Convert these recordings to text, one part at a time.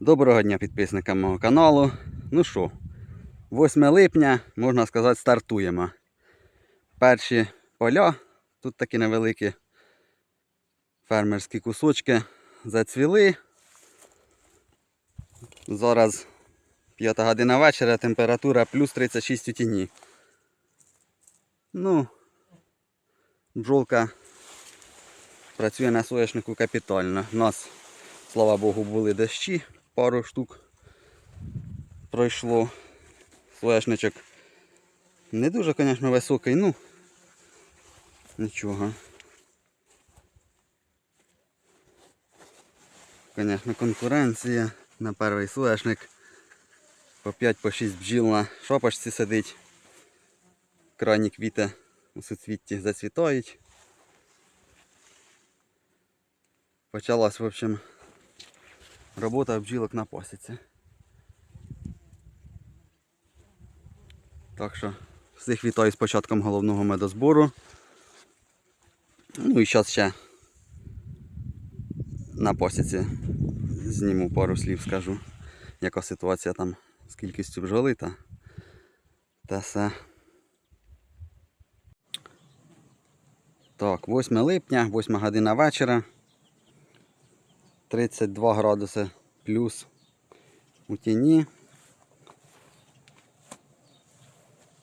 Доброго дня підписникам мого каналу. Ну що, 8 липня, можна сказати, стартуємо. Перші поля, тут такі невеликі фермерські кусочки зацвіли. Зараз 5 година вечора, температура плюс 36 у тіні. Ну, бджолка працює на соняшнику капітально. У нас, слава Богу, були дощі, пару штук пройшло. Соняшничок не дуже, звісно, високий, ну нічого. Звісно, конкуренція на перший соняшник. По 5-6 бджіл на шапочці сидить. Крайні квіти у суцвітті зацвітають. Почалась, в общем, робота бджілок на пасіці. Так що всіх вітаю з початком головного медозбору. Ну і зараз ще на пасіці зніму пару слів, скажу, яка ситуація там з кількістю бджоли та, та все. Так, 8 липня, 8 година вечора. 32 градуси плюс у тіні.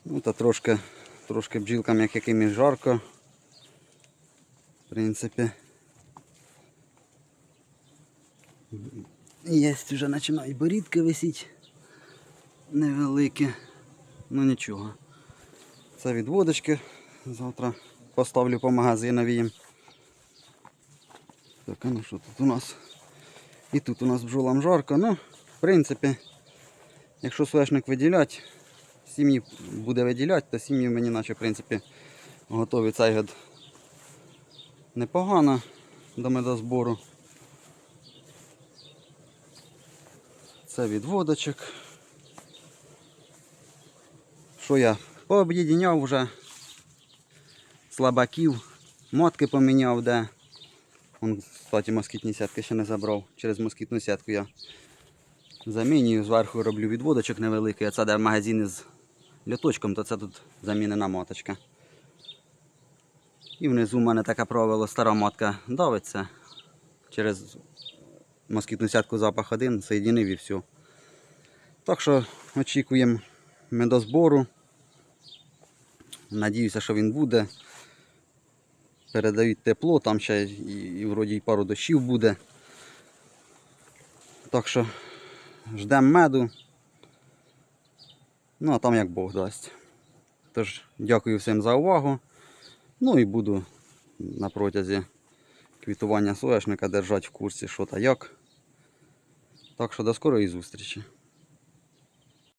Ну та трошки, трошки бджілкам як якимось жарко. В принципі. Є вже починають борідки висіть невеликі. Ну нічого. Це від водочки. Завтра поставлю по магазинові їм. Так, а ну що тут у нас? І тут у нас бджолам жарко. Ну, в принципі, якщо соняшник виділяти, сім'ї буде виділяти, то сім'ї мені наче в принципі готові цей год непогано до медозбору. Це від водочок. Що я пооб'єдняв вже слабаків, мотки поміняв, де. Вон, кстати, москітні сітки ще не забрав. Через москітну сітку я замінюю, зверху роблю відводочок невеликий, а це де магазин із льоточком, то це тут замінена моточка. І внизу в мене таке правило, стара мотка давиться. Через москітну сітку запах один, соєдинив і все. Так що очікуємо медозбору. Надіюся, що він буде. Передають тепло, там ще і, і вроді й пару дощів буде. Так що ждемо меду. Ну, а там як Бог дасть. Тож, дякую всім за увагу. Ну і буду на протязі квітування соняшника держати в курсі, що та як. Так що до скорої зустрічі.